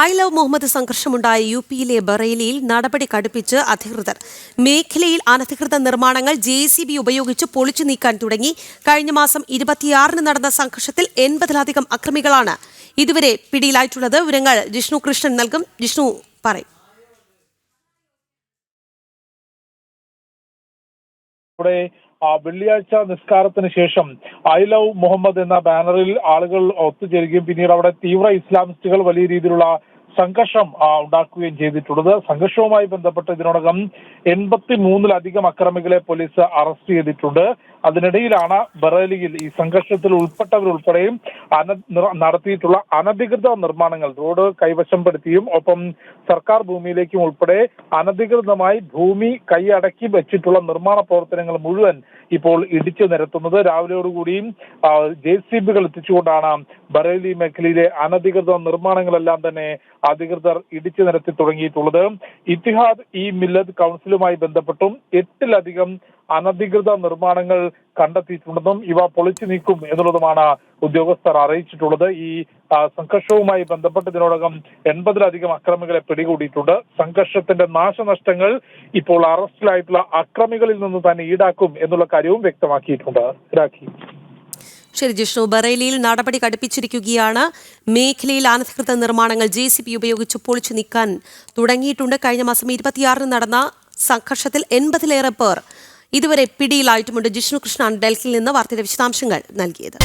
I love Muhammad സംഘർഷമുണ്ടായ U പിയിലെ ബറേലിയിൽ നടപടി കടുപ്പിച്ച് അധികൃതർ. മേഖലയിൽ അനധികൃത നിർമ്മാണങ്ങൾ ജെ സി ബി ഉപയോഗിച്ച് പൊളിച്ചു നീക്കാൻ തുടങ്ങി. കഴിഞ്ഞ മാസം ഇരുപത്തിയാറിന് നടന്ന സംഘർഷത്തിൽ എൺപതിലധികം അക്രമികളാണ്. ഇതുവരെ പിടിയിലായിട്ടുള്ളത് വിവരങ്ങൾ ജിഷ്ണു കൃഷ്ണൻ നൽകും. ജിഷ്ണു പറയും. ഇവിടെ വെള്ളിയാഴ്ച നിസ്കാരത്തിന് ശേഷം ഐ ലവ് മുഹമ്മദ് എന്ന ബാനറിൽ ആളുകൾ ഒത്തുചേരുകയും പിന്നീട് അവിടെ തീവ്ര ഇസ്ലാമിസ്റ്റുകൾ വലിയ രീതിയിലുള്ള സംഘർഷം ഉണ്ടാക്കുകയും ചെയ്തിട്ടുള്ളത്. സംഘർഷവുമായി ബന്ധപ്പെട്ട് ഇതിനോടകം എൺപത്തി മൂന്നിലധികം അക്രമികളെ പോലീസ് അറസ്റ്റ് ചെയ്തിട്ടുണ്ട്. അതിനിടയിലാണ് ബറേലിയിൽ ഈ സംഘർഷത്തിൽ ഉൾപ്പെട്ടവരുൾപ്പെടെയും നടത്തിയിട്ടുള്ള അനധികൃത നിർമ്മാണങ്ങൾ റോഡ് കൈവശപ്പെടുത്തിയും ഒപ്പം സർക്കാർ ഭൂമിയിലേക്കും ഉൾപ്പെടെ അനധികൃതമായി ഭൂമി കൈയടക്കി വെച്ചിട്ടുള്ള നിർമ്മാണ പ്രവർത്തനങ്ങൾ മുഴുവൻ ഇപ്പോൾ ഇടിച്ചു നിരത്തുന്നത്. രാവിലെയോടുകൂടിയും ജെ സി ബികൾ എത്തിച്ചുകൊണ്ടാണ് ബറേലി മേഖലയിലെ അനധികൃത നിർമ്മാണങ്ങളെല്ലാം തന്നെ അധികൃതർ ഇടിച്ചു നിരത്തി തുടങ്ങിയിട്ടുള്ളത്. ഇത്തിഹാദ് ഇ മില്ലത് കൗൺസിലുമായി ബന്ധപ്പെട്ടും എട്ടിലധികം അനധികൃത നിർമ്മാണങ്ങൾ കണ്ടെത്തിയിട്ടുണ്ടെന്നും ഇവ പൊളിച്ചു നീക്കും എന്നുള്ളതുമാണ് ഉദ്യോഗസ്ഥർ അറിയിച്ചിട്ടുള്ളത്. ഈ സംഘർഷവുമായി ബന്ധപ്പെട്ട് ഇതിനോടകം എൺപതിലധികം അക്രമികളെ പിടികൂടിയിട്ടുണ്ട്. സംഘർഷത്തിന്റെ നാശനഷ്ടങ്ങൾ ഇപ്പോൾ അറസ്റ്റിലായിട്ടുള്ള അക്രമികളിൽ നിന്ന് തന്നെ ഈടാക്കും എന്നുള്ള കാര്യവും വ്യക്തമാക്കിയിട്ടുണ്ട്. രാഖി. ശരി ജിഷ്ണു. ബറേലിയിൽ നടപടി കടുപ്പിച്ചിരിക്കുകയാണ്. മേഖലയിൽ അനധികൃത നിർമ്മാണങ്ങൾ ജെ സി ബി ഉപയോഗിച്ച് പൊളിച്ചു നീക്കാൻ തുടങ്ങിയിട്ടുണ്ട്. കഴിഞ്ഞ മാസം ഇരുപത്തിയാറിന് നടന്ന സംഘർഷത്തിൽ എൺപതിലേറെ പേർ ഇതുവരെ പിടിയിലായിട്ടുമുണ്ട്. ജിഷ്ണു കൃഷ്ണൻ ഡൽഹിയിൽ നിന്ന് വാർത്തയുടെ വിശദാംശങ്ങൾ നൽകിയത്.